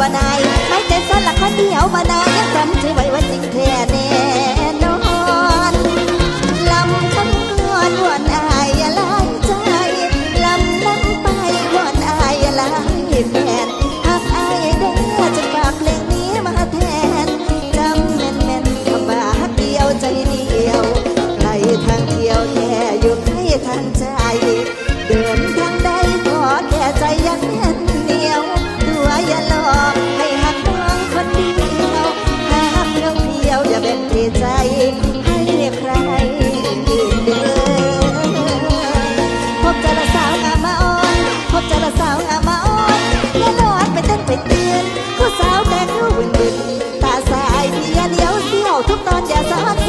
บ่นายไม่แต่สอนละคนเดียวมานานยังจำชื่อไว้ ทุกตอนอย่าสา